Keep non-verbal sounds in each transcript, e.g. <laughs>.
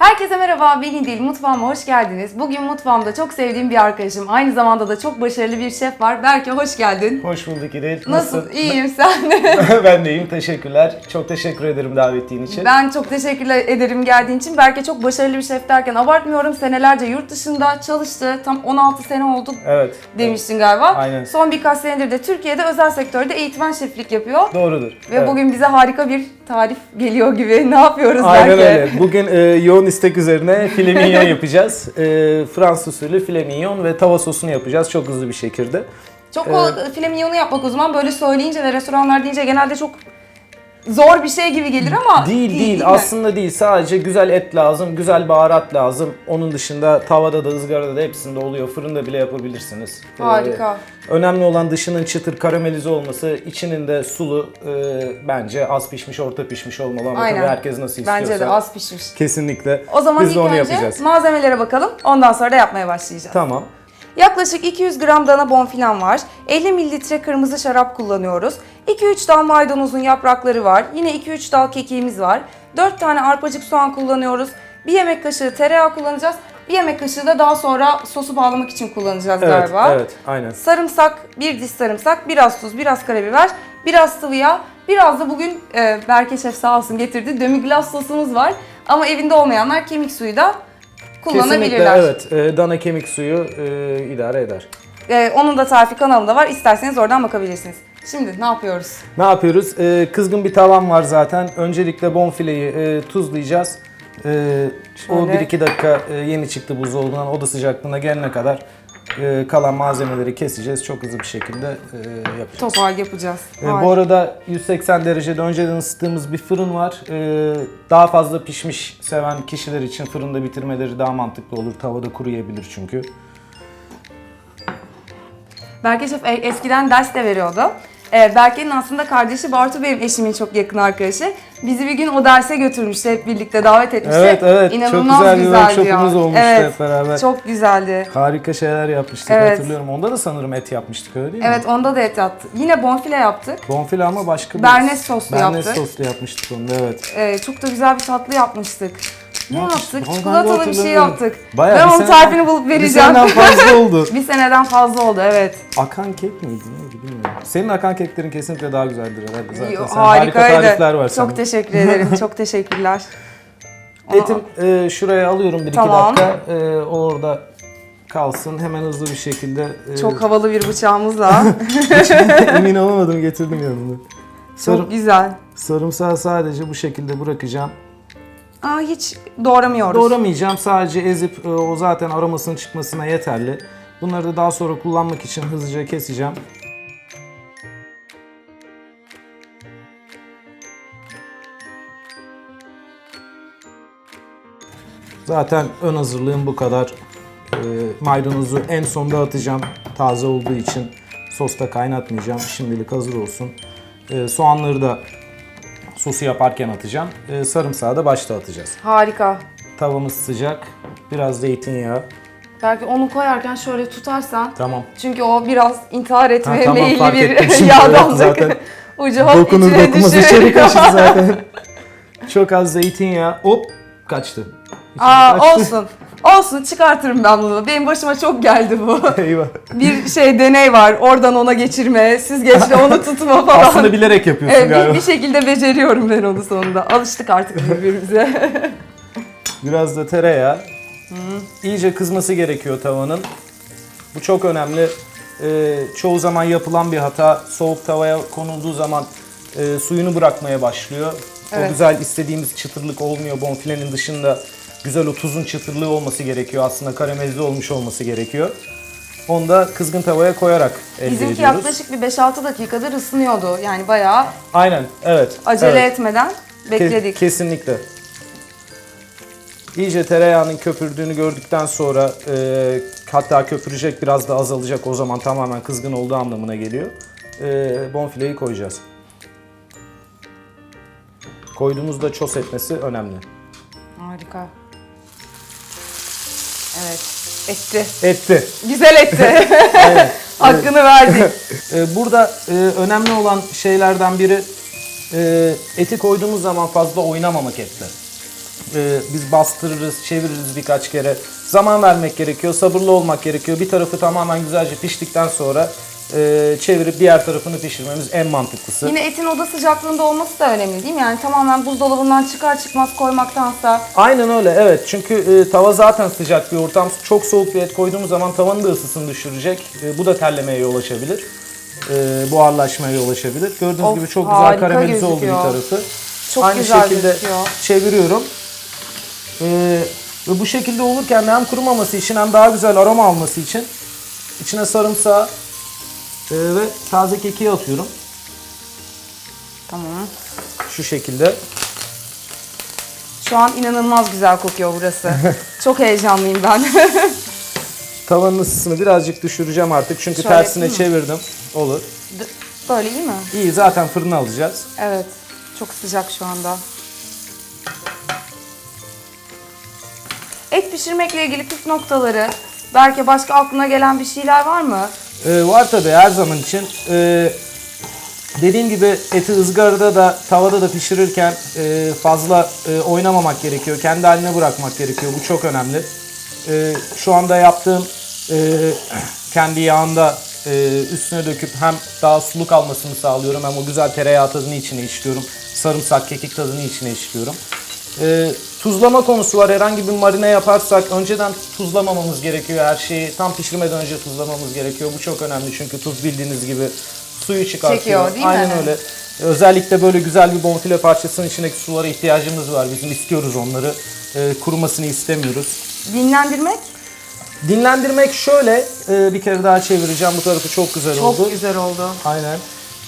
Herkese merhaba, ben İdil. Mutfağıma hoş geldiniz. Bugün mutfağımda çok sevdiğim bir arkadaşım, aynı zamanda da çok başarılı bir şef var. Berke hoş geldin. Hoş bulduk İdil. Nasıl? İyiyim sen. <laughs> ben de iyiyim. Teşekkürler. Çok teşekkür ederim davetliğin için. ben çok teşekkür ederim geldiğin için. Berke çok başarılı bir şef derken abartmıyorum. Senelerce yurt dışında çalıştı. Tam 16 sene oldu Evet. demiştin galiba. Aynen. Son birkaç senedir de Türkiye'de özel sektörde eğitmen şeflik yapıyor. Doğrudur. Ve Evet. bugün bize harika bir tarif geliyor gibi. Ne yapıyoruz Aynen Berke? öyle. Bugün e, yoğun istek üzerine <laughs> file mignon yapacağız. E, Fransız usulü file mignon ve tava sosunu yapacağız çok hızlı bir şekilde. Çok kolay file mignonu yapmak o zaman böyle söyleyince ve restoranlar deyince genelde çok zor bir şey gibi gelir ama Değil değil, mi? aslında değil. Sadece güzel et lazım, güzel baharat lazım. Onun dışında tavada da ızgarada da hepsinde oluyor. Fırında bile yapabilirsiniz. E, Harika. önemli olan dışının çıtır karamelize olması, içinin de sulu e, bence az pişmiş, orta pişmiş olmalı ama Aynen. tabii herkes nasıl istiyorsa. Bence de az pişmiş. Kesinlikle. O zaman Biz ilk de onu önce yapacağız. malzemelere bakalım. Ondan sonra da yapmaya başlayacağız. Tamam. Yaklaşık 200 gram dana bonfilan var. 50 mililitre kırmızı şarap kullanıyoruz. 2-3 dal maydanozun yaprakları var. Yine 2-3 dal kekiğimiz var. 4 tane arpacık soğan kullanıyoruz. 1 yemek kaşığı tereyağı kullanacağız. 1 yemek kaşığı da daha sonra sosu bağlamak için kullanacağız Evet, galiba. evet, aynen. Sarımsak, bir diş sarımsak, biraz tuz, biraz karabiber, biraz sıvı yağ, biraz da bugün e, Berke Şef sağ olsun getirdi demi-glace sosumuz var. Ama evinde olmayanlar kemik suyu da Kesinlikle kullanabilirler. evet. E, dana kemik suyu e, idare eder. E, onun da tarifi kanalımda var. İsterseniz oradan bakabilirsiniz. Şimdi ne yapıyoruz? Ne yapıyoruz? E, kızgın bir tavam var zaten. Öncelikle bonfileyi e, tuzlayacağız. E, o Şöyle. 1-2 dakika e, yeni çıktı buzdolabından oda sıcaklığına gelene kadar e, kalan malzemeleri keseceğiz. Çok hızlı bir şekilde e, yapacağız. Topal yapacağız. E, bu arada 180 derecede önceden ısıttığımız bir fırın var. E, daha fazla pişmiş seven kişiler için fırında bitirmeleri daha mantıklı olur. Tavada kuruyabilir çünkü. Berke Şef e- eskiden ders de veriyordu. E, Berke'nin aslında kardeşi Bartu benim eşimin çok yakın arkadaşı. Bizi bir gün o derse götürmüştü hep birlikte davet etmişti. Evet evet İnanılmaz çok güzel bir güzeldi workshopumuz ya. olmuştu Evet, hep beraber. Çok güzeldi. Harika şeyler yapmıştık Evet. hatırlıyorum. Onda da sanırım et yapmıştık öyle değil mi? Evet onda da et yaptık. Yine bonfile yaptık. Bonfile ama başka bir... Bernes soslu Bernes yaptık. soslu yapmıştık onu da evet. E, çok da güzel bir tatlı yapmıştık. Ne, yaptık? Vallahi Çikolatalı bir şey hatırlamıyorum. yaptık. Bayağı ben bir onun seneden- tarifini bulup Bir vereceğim. seneden fazla oldu. <laughs> bir seneden fazla oldu evet. akan kek miydi neydi bilmiyorum. Senin akan keklerin kesinlikle daha güzeldir herhalde zaten. Sen harika Harikaydı. tarifler var Çok senin. teşekkür <laughs> ederim. Çok teşekkürler. Etim e, şuraya alıyorum bir iki Tamam. dakika. E, o orada kalsın. Hemen hızlı bir şekilde. e, Çok havalı bir bıçağımızla. <laughs> emin olamadım getirdim yanımda. Sarım, Çok güzel. sarımsağı sadece bu şekilde bırakacağım. Aa hiç doğramıyoruz. Doğramayacağım. Sadece ezip e, o zaten aromasının çıkmasına yeterli. Bunları da daha sonra kullanmak için hızlıca keseceğim. Zaten ön hazırlığım bu kadar. E, maydanozu en sonda atacağım. Taze olduğu için sosta kaynatmayacağım. Şimdilik hazır olsun. E, soğanları da sosu yaparken atacağım. E, sarımsağı da başta atacağız. Harika. Tavamız sıcak. Biraz zeytinyağı. Belki onu koyarken şöyle tutarsan. Tamam. Çünkü o biraz intihar etmeye tamam, meyilli bir şimdi. <laughs> yağdanlık. Zaten <laughs> Ucu hop Dokunur içine dokunmaz düşüyor. içeri kaçtı <laughs> zaten. Çok az zeytinyağı. Hop kaçtı. İçeri Aa kaçtı. olsun. Olsun çıkartırım ben bunu. Benim başıma çok geldi bu. <laughs> Eyvah. bir şey deney var. Oradan ona geçirme, süzgeçle onu <laughs> tutma falan. Aslında bilerek yapıyorsun Evet, galiba. bir şekilde beceriyorum ben onu sonunda. Alıştık artık birbirimize. <laughs> Biraz da tereyağı. İyice kızması gerekiyor tavanın. Bu çok önemli. Ee, çoğu zaman yapılan bir hata. Soğuk tavaya konulduğu zaman e, suyunu bırakmaya başlıyor. Evet. O güzel istediğimiz çıtırlık olmuyor. Bonfilenin dışında güzel o tuzun çıtırlığı olması gerekiyor. Aslında karamelize olmuş olması gerekiyor. Onu da kızgın tavaya koyarak elde Bizimki ediyoruz. yaklaşık bir 5-6 dakikadır ısınıyordu. Yani bayağı Aynen, evet. acele evet. etmeden Ke- bekledik. kesinlikle. İyice tereyağının köpürdüğünü gördükten sonra e, hatta köpürecek biraz da azalacak o zaman tamamen kızgın olduğu anlamına geliyor. E, bonfileyi koyacağız. Koyduğumuzda ços etmesi önemli. Harika. Evet. Etti. Etti. Güzel etti. <laughs> <laughs> Hakkını verdik. <laughs> E, burada e, önemli olan şeylerden biri e, eti koyduğumuz zaman fazla oynamamak etle. e, biz bastırırız, çeviririz birkaç kere. Zaman vermek gerekiyor, sabırlı olmak gerekiyor. Bir tarafı tamamen güzelce piştikten sonra e, çevirip diğer tarafını pişirmemiz en mantıklısı. Yine etin oda sıcaklığında olması da önemli değil mi? Yani tamamen buzdolabından çıkar çıkmaz koymaktansa Aynen öyle evet çünkü e, tava zaten sıcak bir ortam. Çok soğuk bir et koyduğumuz zaman tavanın da ısısını düşürecek. E, bu da terlemeye yol açabilir. E, buharlaşmaya yol açabilir. Gördüğünüz Of, gibi çok güzel karamelize oldu bir gözüküyor. tarafı. Çok Aynı güzel şekilde gözüküyor. çeviriyorum. E, ve bu şekilde olurken hem kurumaması için hem daha güzel aroma alması için içine sarımsağı e, ve taze kekiği atıyorum. tamam. Şu şekilde. Şu an inanılmaz güzel kokuyor burası. <laughs> Çok heyecanlıyım ben. <laughs> Tavanın ısısını birazcık düşüreceğim artık çünkü Şöyle tersine yapayım çevirdim. Olur. Böyle iyi mi? İyi zaten fırına alacağız. Evet. Çok sıcak şu anda. Et pişirmekle ilgili püf noktaları, belki başka aklına gelen bir şeyler var mı? Ee, var tabii her zaman için. Ee, dediğim gibi eti ızgarada da tavada da pişirirken e, fazla e, oynamamak gerekiyor. Kendi haline bırakmak gerekiyor. Bu çok önemli. Ee, şu anda yaptığım e, kendi yağında e, üstüne döküp hem daha sulu kalmasını sağlıyorum hem o güzel tereyağı tadını içine işliyorum. Sarımsak, kekik tadını içine işliyorum. Ee, tuzlama konusu var. Herhangi bir marine yaparsak önceden tuzlamamamız gerekiyor her şeyi. Tam pişirmeden önce tuzlamamız gerekiyor. Bu çok önemli çünkü tuz bildiğiniz gibi suyu çıkartıyor. Çekiyor, değil mi? Aynen öyle. Özellikle böyle güzel bir bonfile parçasının içindeki sulara ihtiyacımız var. Bizim istiyoruz onları. Ee, kurumasını istemiyoruz. Dinlendirmek Dinlendirmek şöyle. e, bir kere daha çevireceğim. Bu tarafı çok güzel çok oldu. güzel oldu. Aynen.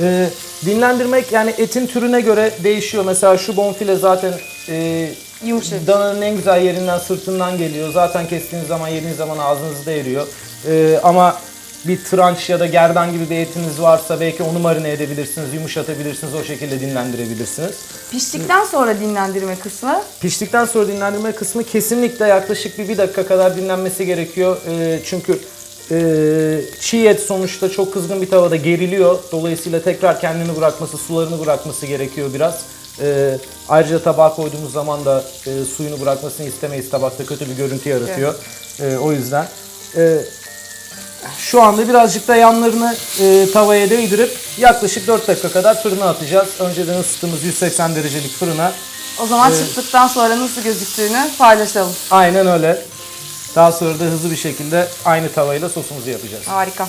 Ee, dinlendirmek yani etin türüne göre değişiyor. Mesela şu bonfile zaten e, Yumuşak. dananın en güzel yerinden sırtından geliyor. Zaten kestiğiniz zaman yediğiniz zaman ağzınızda eriyor. Ee, ama bir tranç ya da gerdan gibi bir etiniz varsa belki onu marine edebilirsiniz, yumuşatabilirsiniz, o şekilde dinlendirebilirsiniz. Piştikten sonra dinlendirme kısmı. Piştikten sonra dinlendirme kısmı kesinlikle yaklaşık bir, bir dakika kadar dinlenmesi gerekiyor. Ee, çünkü e, çiğ et sonuçta çok kızgın bir tavada geriliyor. Dolayısıyla tekrar kendini bırakması, sularını bırakması gerekiyor biraz. Ee, ayrıca tabağa koyduğumuz zaman da e, suyunu bırakmasını istemeyiz. Tabakta kötü bir görüntü yaratıyor. Ee, o yüzden. Ee, şu anda birazcık da yanlarını e, tavaya değdirip yaklaşık 4 dakika kadar fırına atacağız. Önceden ısıttığımız 180 derecelik fırına O zaman çıktıktan sonra nasıl gözüktüğünü paylaşalım. Aynen öyle. Daha sonra da hızlı bir şekilde aynı tavayla sosumuzu yapacağız. Harika.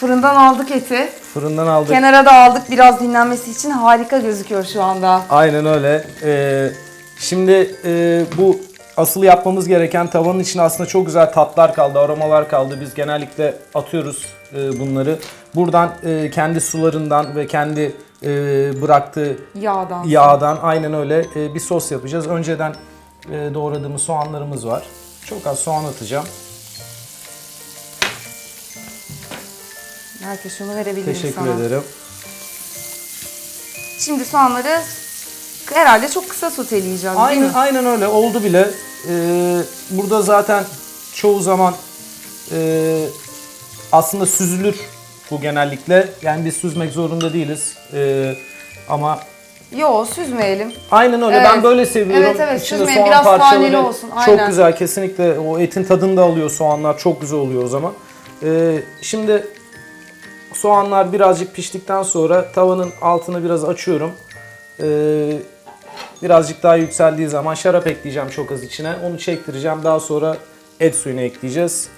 Fırından aldık eti. Fırından aldık. Kenara da aldık biraz dinlenmesi için. Harika gözüküyor şu anda. Aynen öyle. Ee, şimdi e, bu asıl yapmamız gereken tavanın içine aslında çok güzel tatlar kaldı, aromalar kaldı. Biz genellikle atıyoruz e, bunları. Buradan e, kendi sularından ve kendi e, bıraktığı Yağdan. yağdan aynen öyle e, bir sos yapacağız. Önceden e, doğradığımız soğanlarımız var. Çok az soğan atacağım. Belki şunu verebilirim Teşekkür sana. ederim. Şimdi soğanları herhalde çok kısa soteleyeceğiz değil Aynen, mi? aynen öyle oldu bile. Ee, burada zaten çoğu zaman e, aslında süzülür bu genellikle. Yani biz süzmek zorunda değiliz. Ee, ama Yo süzmeyelim. aynen öyle. Evet. Ben böyle seviyorum. Evet, evet, İçinde süzmeyin. soğan Biraz parçaları taneli olsun, Çok aynen. güzel kesinlikle. O etin tadını da alıyor soğanlar. Çok güzel oluyor o zaman. Ee, şimdi soğanlar birazcık piştikten sonra tavanın altını biraz açıyorum. Ee, birazcık daha yükseldiği zaman şarap ekleyeceğim çok az içine. Onu çektireceğim. Daha sonra et suyunu ekleyeceğiz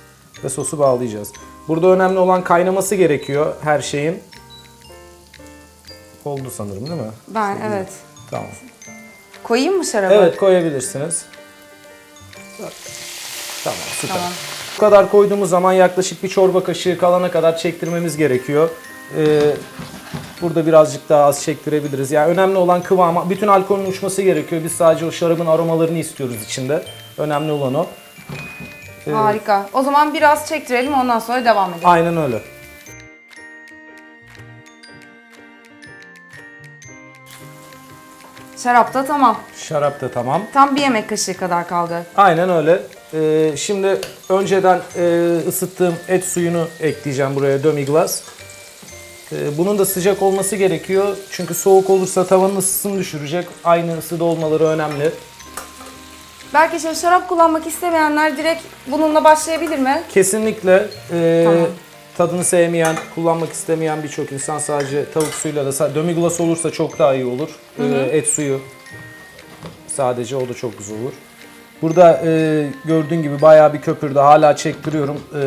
ve sosu bağlayacağız. Burada önemli olan kaynaması gerekiyor her şeyin. Oldu sanırım değil mi? Ben evet. Tamam. Koyayım mı şarabı? Evet koyabilirsiniz. Tamam süper. Tamam. Bu kadar koyduğumuz zaman yaklaşık bir çorba kaşığı kalana kadar çektirmemiz gerekiyor. Ee, burada birazcık daha az çektirebiliriz. Yani önemli olan kıvama, bütün alkolün uçması gerekiyor. Biz sadece o şarabın aromalarını istiyoruz içinde. Önemli olan o. Harika. O zaman biraz çektirelim ondan sonra devam edelim. Aynen öyle. Şarap da tamam. Şarap da tamam. Tam bir yemek kaşığı kadar kaldı. Aynen öyle. Ee, şimdi önceden e, ısıttığım et suyunu ekleyeceğim buraya demi glace. Ee, bunun da sıcak olması gerekiyor. Çünkü soğuk olursa tavanın ısısını düşürecek. Aynı ısıda olmaları önemli. Belki şöyle şarap kullanmak istemeyenler direkt bununla başlayabilir mi? Kesinlikle e, Tamam. tadını sevmeyen, kullanmak istemeyen birçok insan sadece tavuk suyuyla da sa- demi-glace olursa çok daha iyi olur. E, et suyu sadece o da çok güzel olur. Burada e, gördüğün gibi bayağı bir köpürdü. Hala çektiriyorum. E,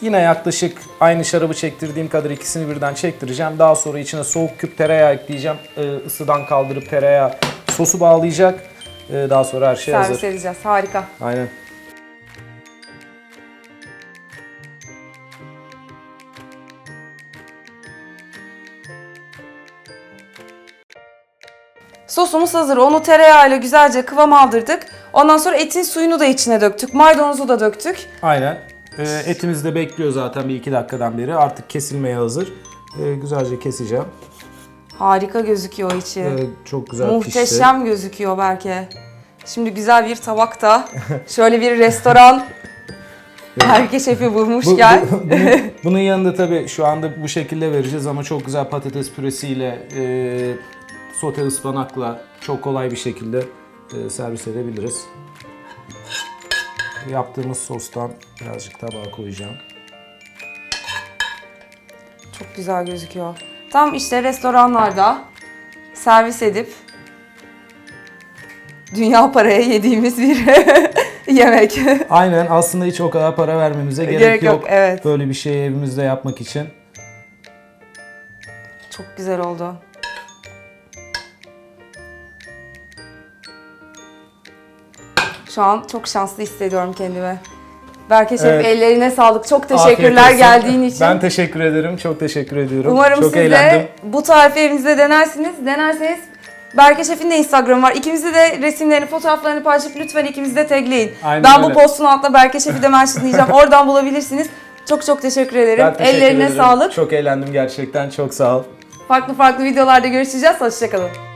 yine yaklaşık aynı şarabı çektirdiğim kadar ikisini birden çektireceğim. Daha sonra içine soğuk küp tereyağı ekleyeceğim. E, ısıdan kaldırıp tereyağı sosu bağlayacak. E, daha sonra her şey Servis hazır. edeceğiz. Harika. Aynen. Sosumuz hazır. Onu tereyağıyla güzelce kıvam aldırdık. Ondan sonra etin suyunu da içine döktük. Maydanozu da döktük. Aynen. Ee, etimiz de bekliyor zaten bir iki dakikadan beri. Artık kesilmeye hazır. Ee, güzelce keseceğim. Harika gözüküyor içi. Ee, çok güzel pişti. Muhteşem gözüküyor belki. Şimdi güzel bir tabakta şöyle bir restoran <laughs> Berke şefi Bu- bulmuşken bu- bunun, <laughs> bunun yanında tabii şu anda bu şekilde vereceğiz ama çok güzel patates püresiyle, e, sote ıspanakla çok kolay bir şekilde e, servis edebiliriz. Yaptığımız sostan birazcık tabağa koyacağım. çok güzel gözüküyor. Tam işte restoranlarda servis edip dünya paraya yediğimiz bir <laughs> yemek. Aynen aslında hiç o kadar para vermemize gerek, Gerek yok, yok. evet. Böyle bir şeyi evimizde yapmak için. Çok güzel oldu. Şu an çok şanslı hissediyorum kendimi. Berke Şef Evet. ellerine sağlık. Çok teşekkürler geldiğin için. Ben teşekkür ederim. Çok teşekkür ediyorum. Umarım Çok siz eğlendim. de bu tarifi evinizde denersiniz. Denerseniz Berke Şef'in de Instagram var. İkimizi de resimlerini, fotoğraflarını paylaşıp lütfen ikimizi de tagleyin. Aynen ben bu öyle. postun altına Berke Şef'i de mentionlayacağım. <laughs> Oradan bulabilirsiniz. Çok çok teşekkür ederim. Ben teşekkür Ellerine ederim. sağlık. Çok eğlendim gerçekten. Çok sağ ol. Farklı farklı videolarda görüşeceğiz. Hoşçakalın.